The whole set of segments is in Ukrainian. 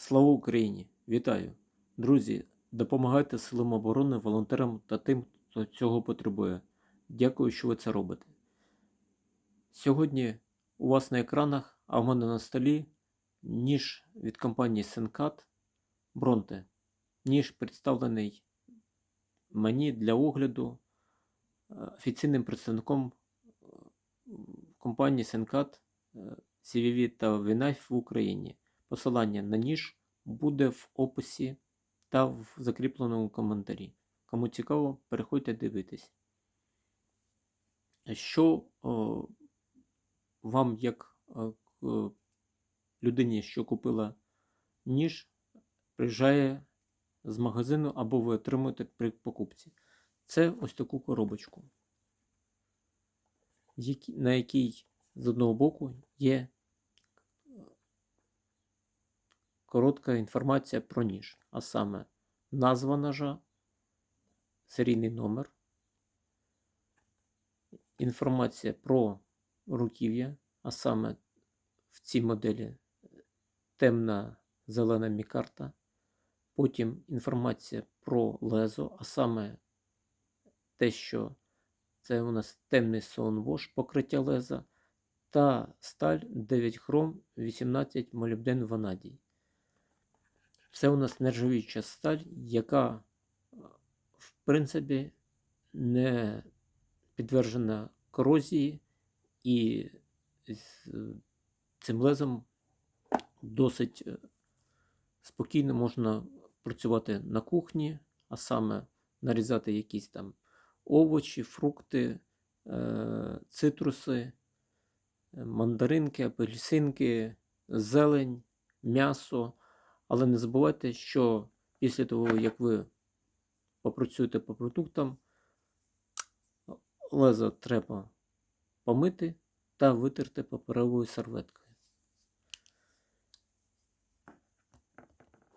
Слава Україні! Вітаю! Друзі, допомагайте силам оборони, волонтерам та тим, хто цього потребує. Дякую, що ви це робите. Сьогодні у вас на екранах, а в мене на столі ніж від компанії Sencat Bronte. Ніж представлений мені для огляду е, офіційним представником е, компанії е, CVV та Vknife в Україні. Посилання на ніж буде в описі та в закріпленому коментарі. Кому цікаво, переходьте дивитись. Що о, вам, як о, людині, що купила ніж, приїжджає з магазину або ви отримуєте при покупці? Це ось таку коробочку, на якій з одного боку є коротка інформація про ніж, а саме назва ножа, серійний номер, інформація про руків'я, а саме в цій моделі темна зелена мікарта, потім інформація про лезо, а саме те, що це у нас темний Soundwash покриття леза та сталь 9 хром 18 молібден ванадій. Це у нас нержавіюча сталь, яка, е, в принципі, не підтверджена корозії, і цим лезом досить е, спокійно можна працювати на кухні, а саме нарізати якісь там овочі, фрукти, е, цитруси, мандаринки, апельсинки, зелень, м'ясо. Але не забувайте, що після того, як ви попрацюєте по продуктам, лезо треба помити та витерти паперовою серветкою.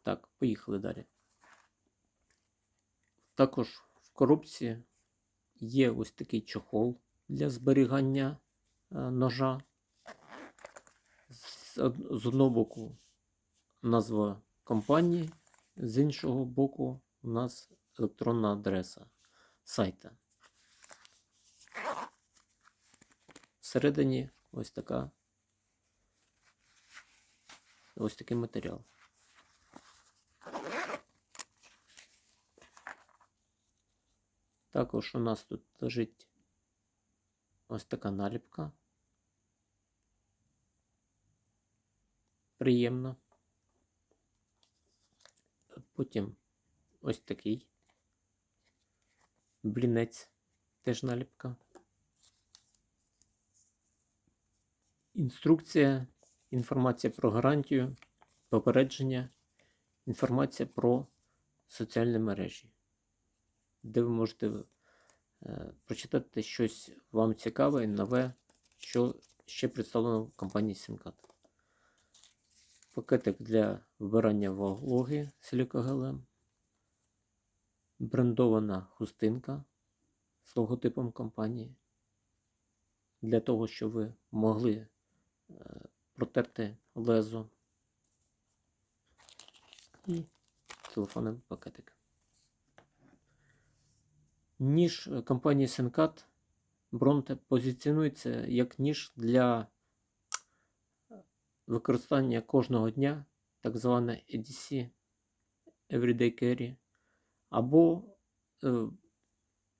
Так, поїхали далі. Також в коробці є ось такий чохол для зберігання е, ножа. З одного боку назва компанії, з іншого боку у нас електронна адреса сайта. Всередині ось така ось такий матеріал. Також у нас тут лежить ось така наліпка. Приємно. Потім ось такий блінець, теж наліпка. Інструкція, інформація про гарантію, попередження, інформація про соціальні мережі, де ви можете е, прочитати щось вам цікаве, нове, що ще представлено в компанії Сінкат. Пакетик для вбирання вологи силікогелем, брендована хустинка з логотипом компанії. Для того, щоб ви могли е, протерти лезо і телефонний пакетик. Ніж е, компанії Sencat Bronte позиціонується як ніж для використання кожного дня, так зване EDC Everyday Carry. Або, е,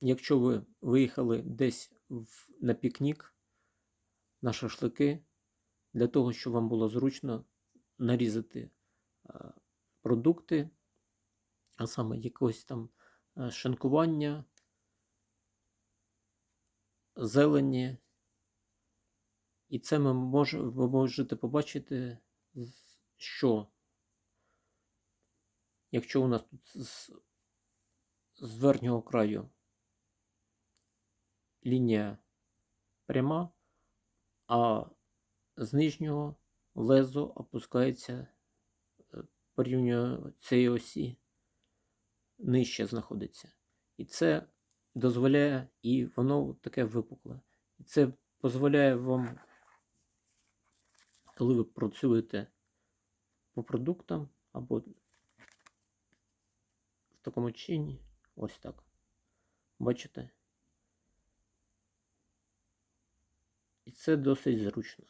якщо ви виїхали десь в, на пікнік, на шашлики, для того, щоб вам було зручно нарізати е, продукти, а саме якогось там е, шинкування, зелені. І це ми мож, ви можете побачити, що якщо у нас тут з, з верхнього краю лінія пряма, а з нижнього лезо опускається е, порівнює цієї осі нижче знаходиться. І це дозволяє, і воно таке випукле. І це дозволяє вам коли ви працюєте по продуктам, або в такому чині. Ось так. Бачите? І це досить зручно.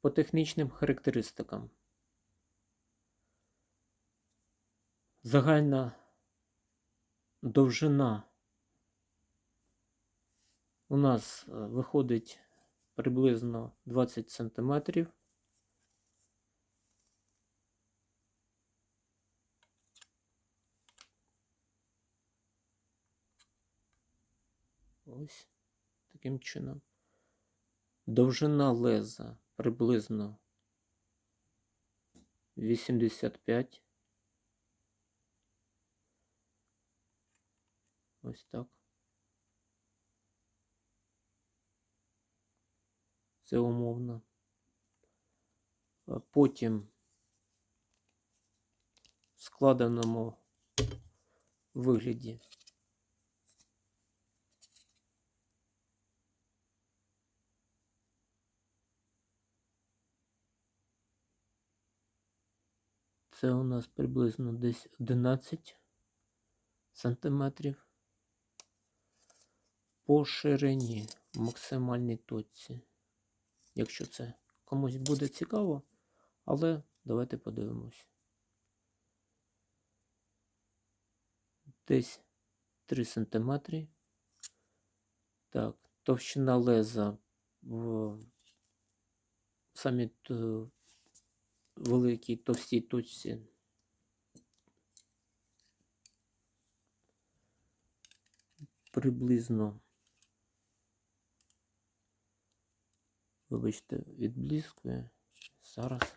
По технічним характеристикам. Загальна довжина у нас е, виходить приблизно 20 сантиметрів. Ось таким чином. Довжина леза приблизно 85. Ось так. Це умовно. Потім в складеному вигляді Це у нас приблизно десь 11 сантиметрів. По ширині в максимальній точці. Якщо це комусь буде цікаво, але давайте подивимось. Десь 3 сантиметри. Так, товщина леза в самій великій товстій точці. Приблизно, вибачте, відблискує. Зараз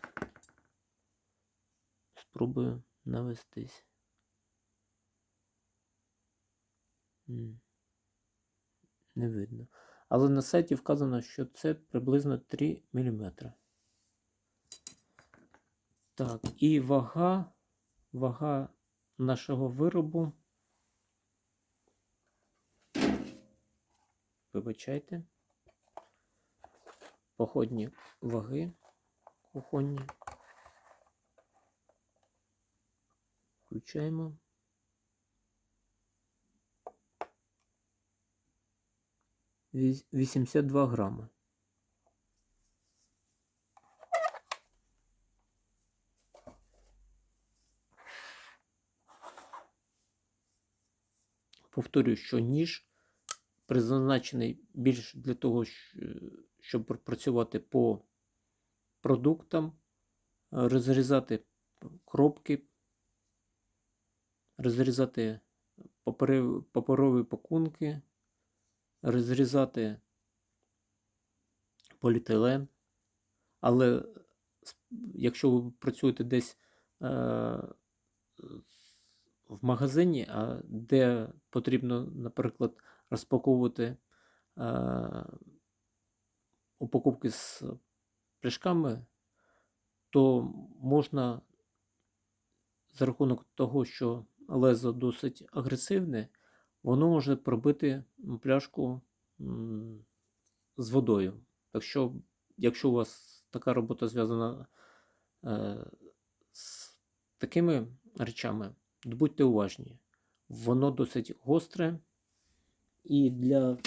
спробую навестись. Не видно. Але на сайті вказано, що це приблизно 3 мм. Так, і вага, вага нашого виробу. Вибачайте. Походні ваги кухонні. Включаємо. Віс- 82 грами. Повторюю, що ніж призначений більш для того, щ- щоб працювати по продуктам, е, розрізати кропки, розрізати паперові пакунки, розрізати поліетилен. Але якщо ви працюєте десь е, в магазині, а де потрібно, наприклад, розпаковувати е, упаковки з пляшками, то можна за рахунок того, що лезо досить агресивне, воно може пробити пляшку з водою. Так що, якщо у вас така робота зв'язана е, з такими речами, будьте уважні. Воно досить гостре і для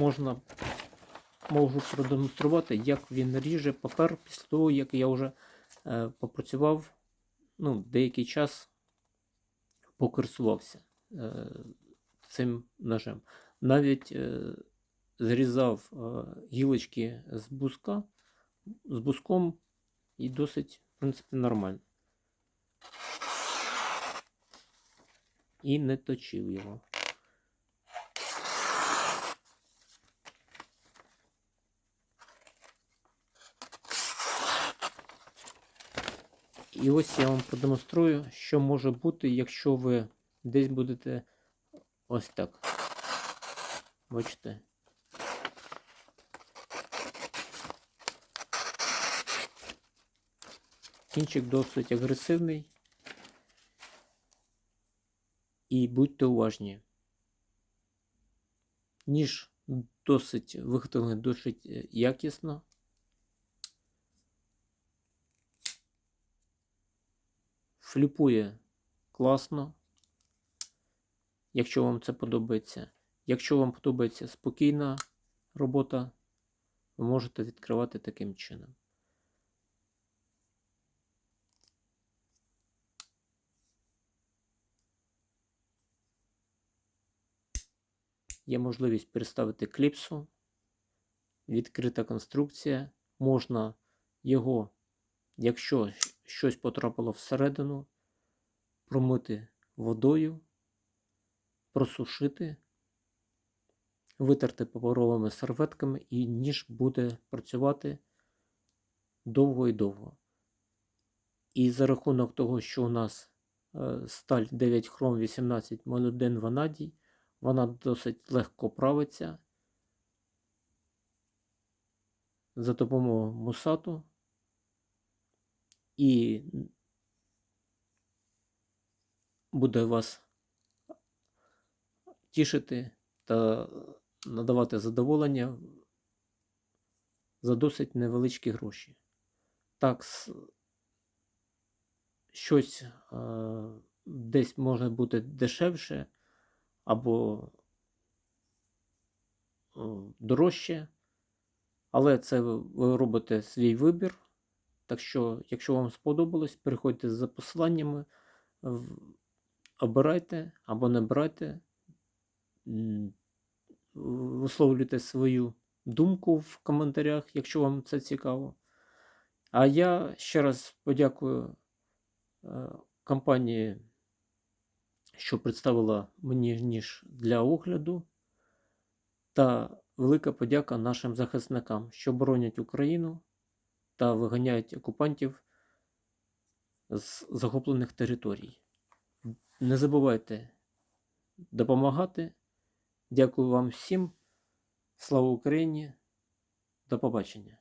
можна можу продемонструвати, як він ріже папер після того, як я вже е, попрацював ну, деякий час покористувався е, цим ножем. Навіть е, зрізав е, гілочки з буска з буском і досить, в принципі, нормально. І не точив його. І ось я вам продемонструю, що може бути, якщо ви десь будете ось так. Бачите? Кінчик досить агресивний. І будьте уважні. Ніж досить виготовлений досить е, якісно, Фліпує класно, якщо вам це подобається. Якщо вам подобається спокійна робота, ви можете відкривати таким чином. Є можливість переставити кліпсу, відкрита конструкція. Можна його, якщо щось потрапило всередину, промити водою, просушити, витерти паперовими серветками, і ніж буде працювати довго і довго. І за рахунок того, що у нас е, сталь 9 хром 18 молоден ванадій, вона досить легко правиться за допомогою мусату і буде вас тішити та надавати задоволення за досить невеличкі гроші. Так, щось десь може бути дешевше або дорожче, але це ви робите свій вибір. Так що, якщо вам сподобалось, переходьте за посиланнями, обирайте або не обирайте, висловлюйте свою думку в коментарях, якщо вам це цікаво. А я ще раз подякую е, компанії, що представила мені ніж для огляду. Та велика подяка нашим захисникам, що боронять Україну та виганяють окупантів з захоплених територій. Не забувайте допомагати. Дякую вам всім. Слава Україні. До побачення.